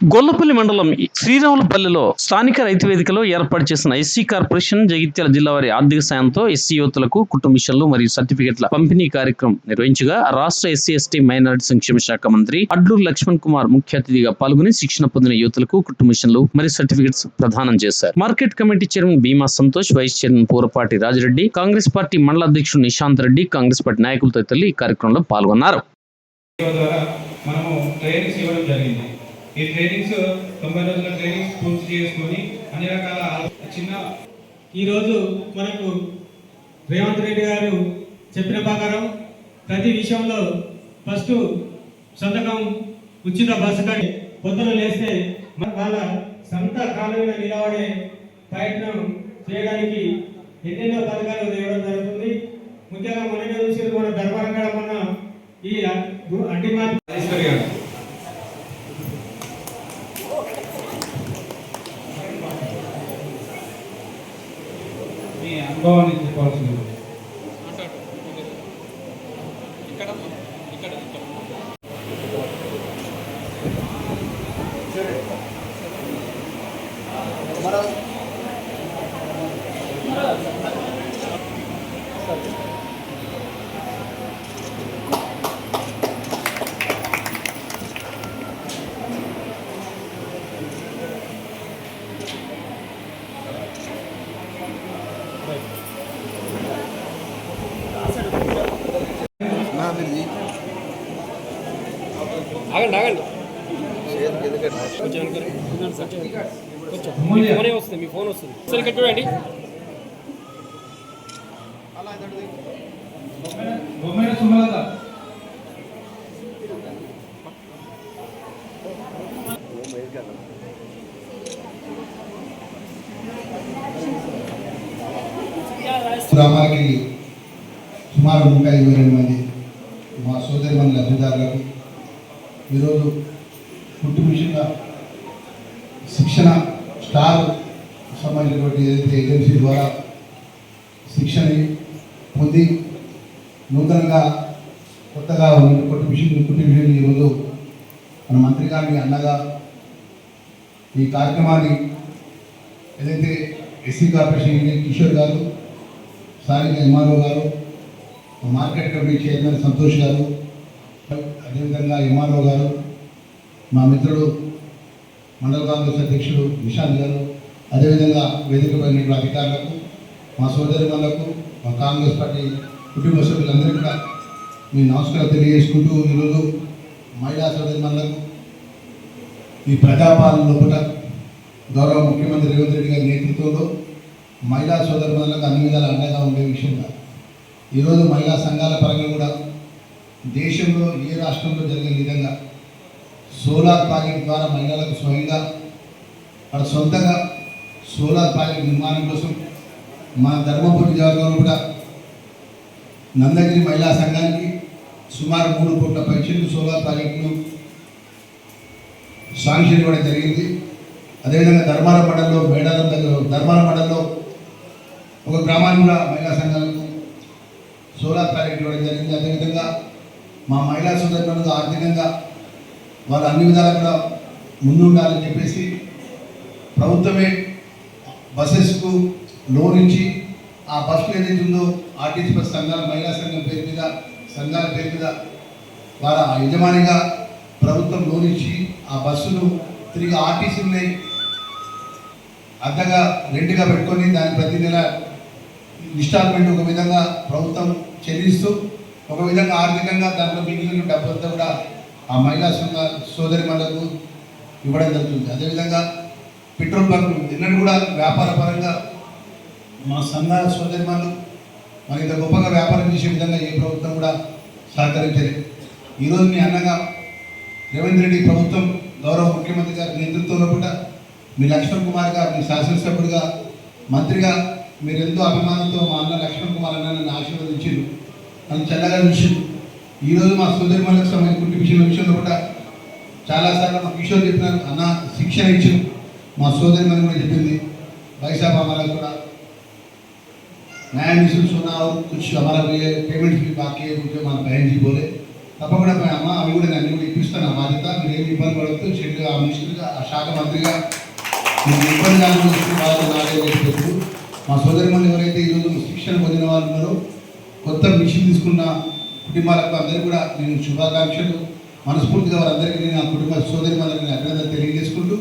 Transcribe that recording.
గొల్లపల్లి మండలం శ్రీరాములపల్లిలో స్థానిక రైతు వేదికలో ఏర్పాటు చేసిన ఎస్సీ కార్పొరేషన్ జగిత్యాల జిల్లా వారి ఆర్థిక సాయంతో ఎస్సీ యువతులకు కుటుంబ మిషన్లు మరియు సర్టిఫికెట్ల పంపిణీ కార్యక్రమం నిర్వహించగా రాష్ట్ర ఎస్సీ ఎస్టీ మైనారిటీ సంక్షేమ శాఖ మంత్రి అడ్లూరు లక్ష్మణ్ కుమార్ ముఖ్య అతిథిగా పాల్గొని శిక్షణ పొందిన యువతులకు కుటుంబ మిషన్లు మరియు సర్టిఫికెట్స్ ప్రదానం చేశారు. Market committee chairman Bheema Santosh vice chairman Poorapati Rajireddy Congress party మండల అధ్యక్షుడు నిశాంత్ రెడ్డి కాంగ్రెస్ పార్టీ నాయకులతో తల్లి ఈ కార్యక్రమంలో పాల్గొన్నారు. మనము ట్రైనింగ్స్ ఇవ్వడం జరిగింది. ఈ ట్రైనింగ్స్ తొంభై రోజుల ట్రైనింగ్స్ పూర్తి చేసుకొని అన్ని రకాల చిన్న ఈరోజు మనకు రేవంత్ రెడ్డి గారు చెప్పిన ప్రకారం ప్రతి విషయంలో ఫస్ట్ సంతకం ఉచిత బస్సు కానీ పొద్దున లేస్తే మన వాళ్ళ సొంత మీద నిలబడే ప్రయత్నం చేయడానికి ఎన్నెన్నో పథకాలు తేవడం జరుగుతుంది. ముఖ్యంగా మనమే చూసి మన ధర్మరంగడ మొన్న ఈ అడ్డి మార్పు అనుభవాన్ని చెప్పాల్సింది. ఆగండి. ఆగండి. ఫోనే వస్తుంది మీ ఫోన్ వస్తుంది. సరే ఇక్కడ చూడండి. గ్రామాలకి సుమారు నూట ఇరవై రెండు మంది మా సోదరి మంది లబ్ధిదారులకు ఈరోజు పుట్టు మిషన్ల శిక్షణ స్టార్ సంబంధించినటువంటి ఏదైతే ఏజెన్సీ ద్వారా శిక్షణ పొంది నూతనంగా కొత్తగా ఉన్న కుట్టు మిషన్ పుట్టి మిషన్ ఈరోజు మన మంత్రి గారిని అన్నగా ఈ కార్యక్రమాన్ని ఏదైతే ఎస్సీ కార్పొరేషన్ కిషోర్ గారు స్థానిక ఎంఆర్ఓ గారు మార్కెట్ కమిటీ చైర్మన్ సంతోష్ గారు అదేవిధంగా ఎంఆర్ఓ గారు మా మిత్రుడు మండల కాంగ్రెస్ అధ్యక్షుడు నిశాంత్ గారు అదేవిధంగా వేదికపై అధికారులకు మా సోదరులకు మా కాంగ్రెస్ పార్టీ కుటుంబ సభ్యులందరికీ కూడా మీ నమస్కారం తెలియజేసుకుంటూ ఈరోజు మహిళా సోదరులకు ఈ ప్రజాపాలన లోపల గౌరవ ముఖ్యమంత్రి రేవంత్ రెడ్డి గారి నేతృత్వంలో మహిళా సోదరులకు అన్ని విధాలు అండగా ఉండే విషయంగా ఈరోజు మహిళా సంఘాల పరంగా కూడా దేశంలో ఏ రాష్ట్రంలో జరిగిన విధంగా సోలార్ ప్రాజెక్ట్ ద్వారా మహిళలకు స్వయంగా వాళ్ళ సొంతంగా సోలార్ ప్రాజెక్ట్ నిర్మాణం కోసం మా ధర్మపురి నియోజకవర్గంలో కూడా నందగిరి మహిళా సంఘానికి సుమారు మూడు కోట్ల పైసలు సోలార్ ప్రాజెక్టును శాంక్షన్ ఇవ్వడం జరిగింది. అదేవిధంగా ధర్మాల మండలంలో మేడారం దగ్గర ధర్మాల మండలంలో ఒక గ్రామాన్ని కూడా మహిళా సంఘాలు సోలార్ ప్రాజెక్ట్ ఇవ్వడం జరిగింది. అదేవిధంగా మా మహిళా సోదరులకు ఆర్థికంగా వాళ్ళు అన్ని విధాలు కూడా ముందుండాలని చెప్పేసి ప్రభుత్వమే బస్సెస్కు లోన్ ఇచ్చి ఆ బస్సులు ఏదైతే ఉందో ఆర్టీసీ బస్ సంఘాల మహిళా సంఘం పేరు మీద సంఘాల పేరు మీద వారి ఆ యజమానిగా ప్రభుత్వం లోన్ ఇచ్చి ఆ బస్సును తిరిగి ఆర్టీసీని అద్దగా రెంట్గా పెట్టుకొని దాని ప్రతి నెల ఇన్స్టాల్మెంట్ ఒక విధంగా ప్రభుత్వం చెల్లిస్తూ ఒక విధంగా ఆర్థికంగా దాంట్లో మిగిలిన డబ్బంతా కూడా ఆ మహిళా సంఘ సోదరి మహిళలకు ఇవ్వడం జరుగుతుంది. అదేవిధంగా పెట్రోల్ బంకులు ఎన్నడూ కూడా వ్యాపార పరంగా మా సంఘ సోదరి మహిళలు మరి ఇంత గొప్పగా వ్యాపారం చేసే విధంగా ఏ ప్రభుత్వం కూడా సహకరించలేదు ఈరోజు మీ అన్నగా రేవంత్ రెడ్డి ప్రభుత్వం గౌరవ ముఖ్యమంత్రి గారి నేతృత్వంలో కూడా మీ లక్ష్మణ్ కుమార్ గారు మీ శాసనసభ్యుడిగా మంత్రిగా మీరు ఎంతో అభిమానంతో మా అన్న లక్ష్మణ్ కుమార్ అన్న నన్ను ఆశీర్వదించారు నన్ను చల్లగా చూసిండు ఈరోజు మా సోదరి మళ్ళకి సంబంధించిన విషయంలో విషయంలో కూడా చాలాసార్లు మా కిషోర్ చెప్పినారు అన్న శిక్షణ ఇచ్చారు మా సోదరి మళ్ళీ కూడా చెప్పింది బైసాబ్ అమరా కూడా न्यायाधीश सुना और कुछ हमारा ये पेमेंट भी बाकी है क्योंकि हमारा बहन जी बोले తప్పకుండా పోయి అమ్మ అవి కూడా నేను అన్ని కూడా ఇప్పిస్తాను ఆ బాధ్యత మీరు ఏమి ఇబ్బంది పడవద్దు షెడ్ ఆ మినిస్టర్గా ఆ శాఖ మంత్రిగా మీకు ఇబ్బంది కాకుండా బాధ్యత నాదే చెప్పేసి మా సోదరి మంది ఎవరైతే ఈరోజు శిక్షణ పొందిన వాళ్ళు ఉన్నారో కొత్త మిషన్ తీసుకున్న కుటుంబాలకు అందరికీ కూడా నేను శుభాకాంక్షలు. మనస్ఫూర్తిగా వారందరికీ నేను ఆ కుటుంబ సోదరి మందిని అభినందన తెలియజేసుకుంటూ